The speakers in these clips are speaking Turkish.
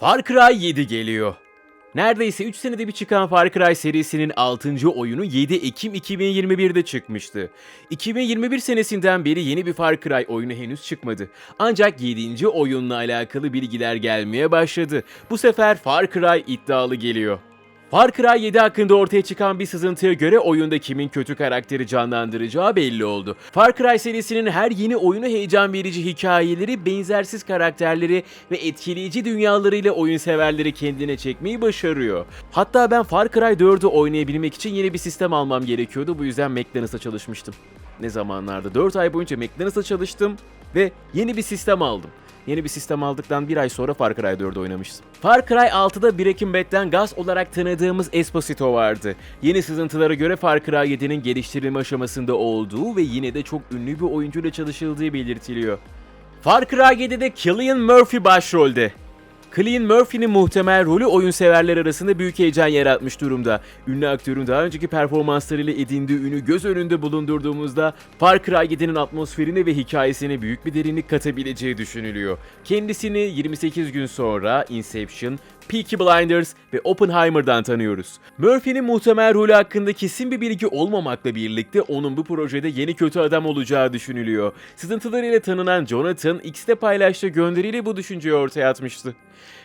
Far Cry 7 geliyor. Neredeyse 3 senede bir çıkan Far Cry serisinin 6. oyunu 7 Ekim 2021'de çıkmıştı. 2021 senesinden beri yeni bir Far Cry oyunu henüz çıkmadı. Ancak 7. oyunla alakalı bilgiler gelmeye başladı. Bu sefer Far Cry iddialı geliyor. Far Cry 7 hakkında ortaya çıkan bir sızıntıya göre oyunda kimin kötü karakteri canlandıracağı belli oldu. Far Cry serisinin her yeni oyunu heyecan verici hikayeleri, benzersiz karakterleri ve etkileyici dünyalarıyla oyun severleri kendine çekmeyi başarıyor. Hatta ben Far Cry 4'ü oynayabilmek için yeni bir sistem almam gerekiyordu. Bu yüzden McDonald's'a çalışmıştım. Ne zamanlarda 4 ay boyunca McDonald's'a çalıştım ve yeni bir sistem aldım. Yeni bir sistem aldıktan bir ay sonra Far Cry 4'ü oynamıştım. Far Cry 6'da Breaking Bad'den gaz olarak tanıdığımız Esposito vardı. Yeni sızıntılara göre Far Cry 7'nin geliştirilme aşamasında olduğu ve yine de çok ünlü bir oyuncuyla çalışıldığı belirtiliyor. Far Cry 7'de Cillian Murphy başrolde. Cillian Murphy'nin muhtemel rolü oyun severler arasında büyük heyecan yaratmış durumda. Ünlü aktörün daha önceki performanslarıyla edindiği ünü göz önünde bulundurduğumuzda Far Cry 7'nin atmosferine ve hikayesine büyük bir derinlik katabileceği düşünülüyor. Kendisini 28 gün sonra Inception, Peaky Blinders ve Oppenheimer'dan tanıyoruz. Murphy'nin muhtemel rolü hakkında kesin bir bilgi olmamakla birlikte onun bu projede yeni kötü adam olacağı düşünülüyor. Sızıntılarıyla tanınan Jonathan X'te paylaştığı gönderiyle bu düşünceyi ortaya atmıştı.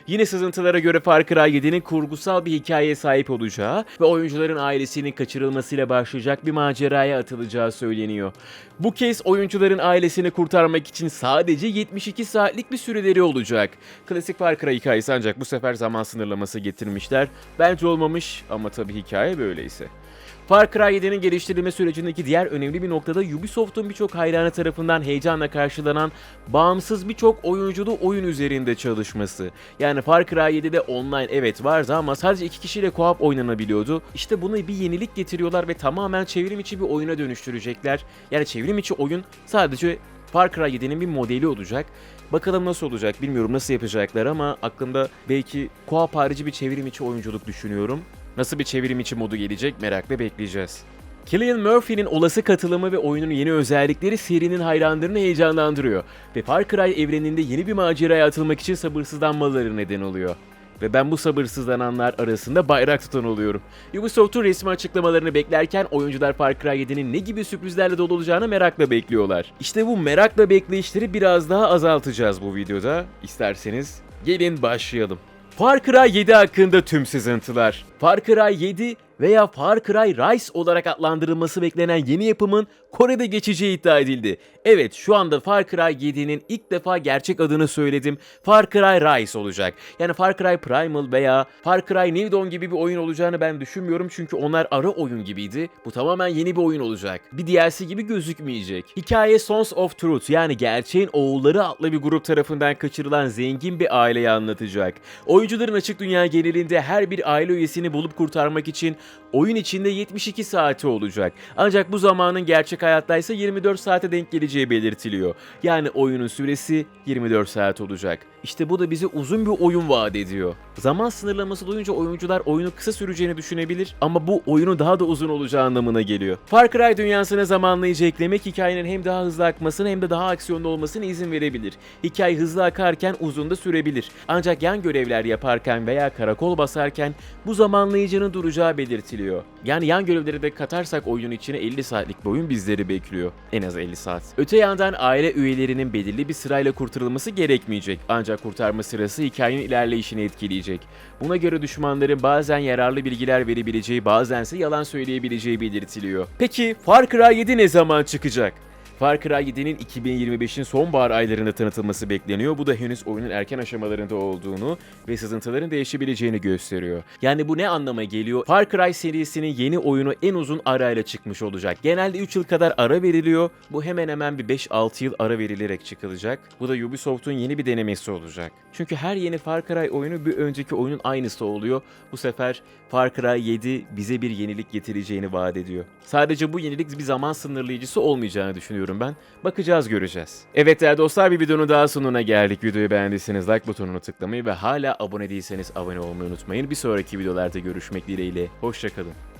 Yine sızıntılara göre Far Cry 7'nin kurgusal bir hikayeye sahip olacağı ve oyuncuların ailesinin kaçırılmasıyla başlayacak bir maceraya atılacağı söyleniyor. Bu kez oyuncuların ailesini kurtarmak için sadece 72 saatlik bir süreleri olacak. Klasik Far Cry hikayesi ancak bu sefer zaman sınırlaması getirmişler. Bence olmamış ama tabii hikaye böyleyse. Far Cry 7'nin geliştirilme sürecindeki diğer önemli bir noktada Ubisoft'un birçok hayranı tarafından heyecanla karşılanan bağımsız birçok oyunculu oyun üzerinde çalışması. Yani Far Cry 7'de online evet vardı ama sadece iki kişiyle co-op oynanabiliyordu. İşte buna bir yenilik getiriyorlar ve tamamen çevrim içi bir oyuna dönüştürecekler. Yani çevrim içi oyun sadece Far Cry 7'nin bir modeli olacak. Bakalım nasıl olacak bilmiyorum nasıl yapacaklar ama aklımda belki co-op harici bir çevrim içi oyunculuk düşünüyorum. Nasıl bir çevrim içi modu gelecek merakla bekleyeceğiz. Cillian Murphy'nin olası katılımı ve oyunun yeni özellikleri serinin hayranlarını heyecanlandırıyor ve Far Cry evreninde yeni bir maceraya atılmak için sabırsızlanmaları neden oluyor. Ve ben bu sabırsızlananlar arasında bayrak tutan oluyorum. Ubisoft'un resmi açıklamalarını beklerken oyuncular Far Cry 7'nin ne gibi sürprizlerle dolu olacağını merakla bekliyorlar. İşte bu merakla bekleyişleri biraz daha azaltacağız bu videoda. İsterseniz gelin başlayalım. Far Cry 7 hakkında tüm sızıntılar. Far Cry 7 veya Far Cry Rise olarak adlandırılması beklenen yeni yapımın Kore'de geçeceği iddia edildi. Evet şu anda Far Cry 7'nin ilk defa gerçek adını söyledim. Far Cry Rise olacak. Yani Far Cry Primal veya Far Cry New Dawn gibi bir oyun olacağını ben düşünmüyorum çünkü onlar ara oyun gibiydi. Bu tamamen yeni bir oyun olacak. Bir DLC gibi gözükmeyecek. Hikaye Sons of Truth yani gerçeğin oğulları adlı bir grup tarafından kaçırılan zengin bir aileyi anlatacak. Oyuncuların açık dünya genelinde her bir aile üyesini bulup kurtarmak için oyun içinde 72 saati olacak. Ancak bu zamanın gerçek hayattaysa 24 saate denk geleceği belirtiliyor. Yani oyunun süresi 24 saat olacak. İşte bu da bize uzun bir oyun vaat ediyor. Zaman sınırlaması duyunca oyuncular oyunu kısa süreceğini düşünebilir ama bu oyunun daha da uzun olacağı anlamına geliyor. Far Cry dünyasına zamanlayıcı eklemek hikayenin hem daha hızlı akmasına hem de daha aksiyonlu olmasına izin verebilir. Hikaye hızlı akarken uzun da sürebilir. Ancak yan görevler yaparken veya karakol basarken bu zamanlayıcının duracağı belirtiliyor. Yani yan görevleri de katarsak oyunun içine 50 saatlik bir oyun bizleri bekliyor. En az 50 saat. Öte yandan aile üyelerinin belirli bir sırayla kurtarılması gerekmeyecek. Ancak kurtarma sırası hikayenin ilerleyişini etkileyecek. Buna göre düşmanların bazen yararlı bilgiler verebileceği bazense yalan söyleyebileceği belirtiliyor. Peki Far Cry 7 ne zaman çıkacak? Far Cry 7'nin 2025'in sonbahar aylarında tanıtılması bekleniyor. Bu da henüz oyunun erken aşamalarında olduğunu ve sızıntıların değişebileceğini gösteriyor. Yani bu ne anlama geliyor? Far Cry serisinin yeni oyunu en uzun arayla çıkmış olacak. Genelde 3 yıl kadar ara veriliyor. Bu hemen hemen bir 5-6 yıl ara verilerek çıkılacak. Bu da Ubisoft'un yeni bir denemesi olacak. Çünkü her yeni Far Cry oyunu bir önceki oyunun aynısı oluyor. Bu sefer Far Cry 7 bize bir yenilik getireceğini vaat ediyor. Sadece bu yenilik bir zaman sınırlayıcısı olmayacağını düşünüyorum ben. Bakacağız göreceğiz. Evet değerli dostlar bir videonun daha sonuna geldik. Videoyu beğendiyseniz like butonunu tıklamayı ve hala abone değilseniz abone olmayı unutmayın. Bir sonraki videolarda görüşmek dileğiyle. Hoşçakalın.